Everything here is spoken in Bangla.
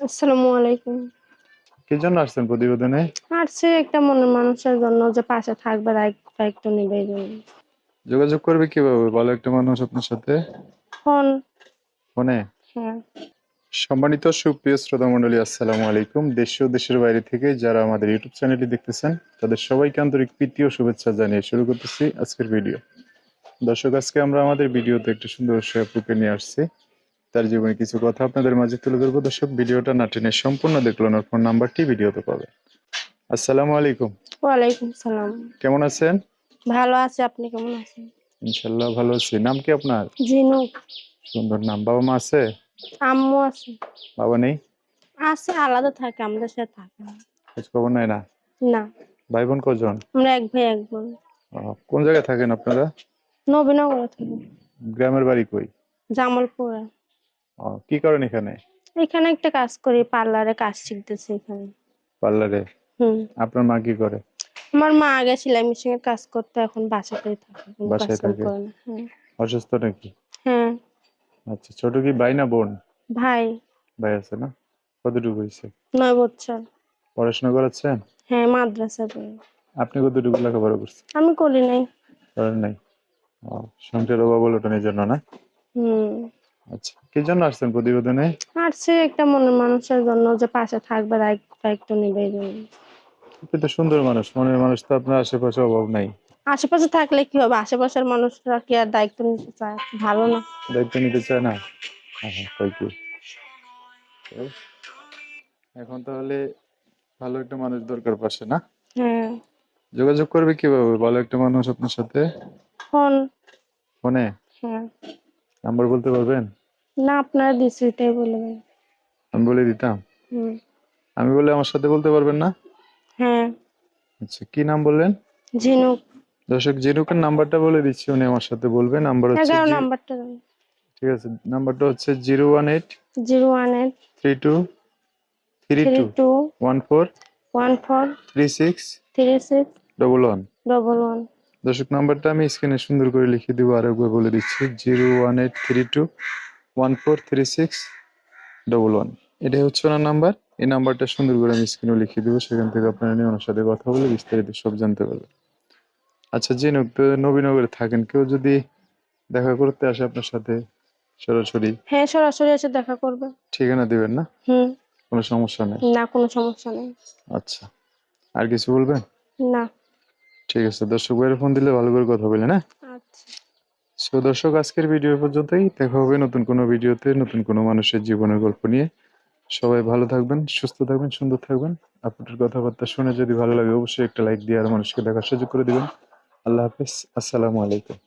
আসসালামু আলাইকুম। কি জন্য আসছেন প্রতিবেদনে? আসছে একটা মনের মানুষের জন্য যে পাশে থাকবে দায়িত্ব নিবে যোগাযোগ করবে কীভাবে? বলো একটা মানুষ আপনার সাথে? ফোন। ফোনে? হ্যাঁ। সম্মানিত সুপ্রিয় শ্রোতা মন্ডলী আসসালামু আলাইকুম। দেশ ও দেশের বাইরে থেকে যারা আমাদের ইউটিউব চ্যানেলটি দেখতেছেন তাদের সবাইকে আন্তরিক প্রীতি ও শুভেচ্ছা জানিয়ে শুরু করতেছি আজকের ভিডিও। দর্শক আজকে আমরা আমাদের ভিডিওতে একটা সুন্দর আপুকে নিয়ে আসছি। তার জীবনে কিছু কথা আপনাদের মাঝে তুলে ধরবো। দর্শক ভিডিওটা না টেনে সম্পূর্ণ দেখল ওনার ফোন নাম্বারটি ভিডিওতে পাবে আসসালামু আলাইকুম। ওয়ালাইকুম সালাম। কেমন আছেন? ভালো আছে আপনি কেমন আছেন? ইনশাল্লাহ ভালো আছি। নাম কি আপনার? জিনুক সুন্দর নাম। বাবা মা আছে? আম্মু আছে। বাবা নেই? আছে আলাদা থাকে আমাদের সাথে থাকে। খোঁজ খবর নাই না? না। ভাই বোন কজন? আমরা এক ভাই এক বোন। কোন জায়গায় থাকেন আপনারা? নবীনগরে থাকি। গ্রামের বাড়ি কই? জামালপুরে। আহ, কি করেন এখানে? এখানে একটা কাজ করি পার্লারে কাজ শিখতেছি এখানে। পার্লারে? হুম। আপনার মা কি করে? আমার মা আগে সেলাই মেশিন কাজ করতে এখন বাসাতেই থাকে বাসায় থাকে? হ্যাঁ। অসুস্থ নাকি? হ্যাঁ। আচ্ছা ছোট কি ভাই না বোন? ভাই। ভাই আছে না? কতটুকু হয়েছে? নয় বছর। পড়াশোনা করাচ্ছেন? হ্যাঁ মাদ্রাসা পড়ি। আপনি কতটুকু লেখাপড়া করছেন? আমি করি নাই। করেন নাই? সংসার অভাব ওটানের জন্য না? হুম। আচ্ছা কি জন্য আসছেন প্রতিবেদনে? আসছে একটা মনের মানুষের জন্য যে পাশে থাকবে দায়িত্ব নিবে এই জন্য। আপনি তো সুন্দর মানুষ মনের মানুষ তো আপনার আশেপাশে অভাব নাই। আশেপাশে থাকলে কি হবে? আশেপাশের মানুষরা কি আর দায়িত্ব নিতে চায়? ভালো না। দায়িত্ব নিতে চায় না? হ্যাঁ হ্যাঁ, তো, এখন তাহলে ভালো একটা মানুষ দরকার পাশে না? হ্যাঁ। যোগাযোগ করবে কীভাবে? ভালো একটা মানুষ আপনার সাথে? ফোন। ফোনে? হ্যাঁ। নাম্বার বলতে পারবেন? না আপনারা এটাই বলবেন। আমি বলে দিতাম? হুম। আমি বলে আমার সাথে বলতে পারবেন না? হ্যাঁ। আচ্ছা কি নাম বললেন? ঝিনুক। দর্শক জিনুকের নাম্বারটা বলে দিচ্ছি উনি আমার সাথে বলবেন নাম্বার হচ্ছে এগারো নাম্বারটা ঠিক আছে নাম্বারটা হচ্ছে zero one eight zero one eight three two three three two two one four one four three six three six double one. Double one. দর্শক নাম্বারটা আমি স্ক্রিনে সুন্দর করে লিখে দিব আর একবার বলে দিচ্ছি zero one eight three two one four three six double one. এটাই হচ্ছে ওনার নাম্বার। এই নাম্বারটা সুন্দর করে আমি স্ক্রিনে লিখে দিব সেখান থেকে আপনারা নিয়ে ওনার সাথে কথা বলে বিস্তারিত সব জানতে পারবেন। আচ্ছা তো নবীনগরে থাকেন কেউ যদি দেখা করতে আসে আপনার সাথে সরাসরি? হ্যাঁ সরাসরি এসে দেখা করবে। ঠিকানা দিবেন না? হুম। কোনো সমস্যা নেই? না কোনো সমস্যা নেই। আচ্ছা। আর কিছু বলবেন? না। ঠিক আছে দর্শক বাইরে ফোন দিলে ভালো করে কথা বলে হ্যাঁ? আচ্ছা। সো দর্শক আজকের ভিডিও পর্যন্তই। দেখা হবে নতুন কোনো ভিডিওতে নতুন কোনো মানুষের জীবনের গল্প নিয়ে। সবাই ভালো থাকবেন সুস্থ থাকবেন সুন্দর থাকবেন। আপনাদের কথাবার্তা শুনে যদি ভালো লাগে অবশ্যই একটা লাইক দিয়ে আর মানুষকে দেখার সুযোগ করে দিবেন। আল্লাহ হাফিজ আসসালামু আলাইকুম।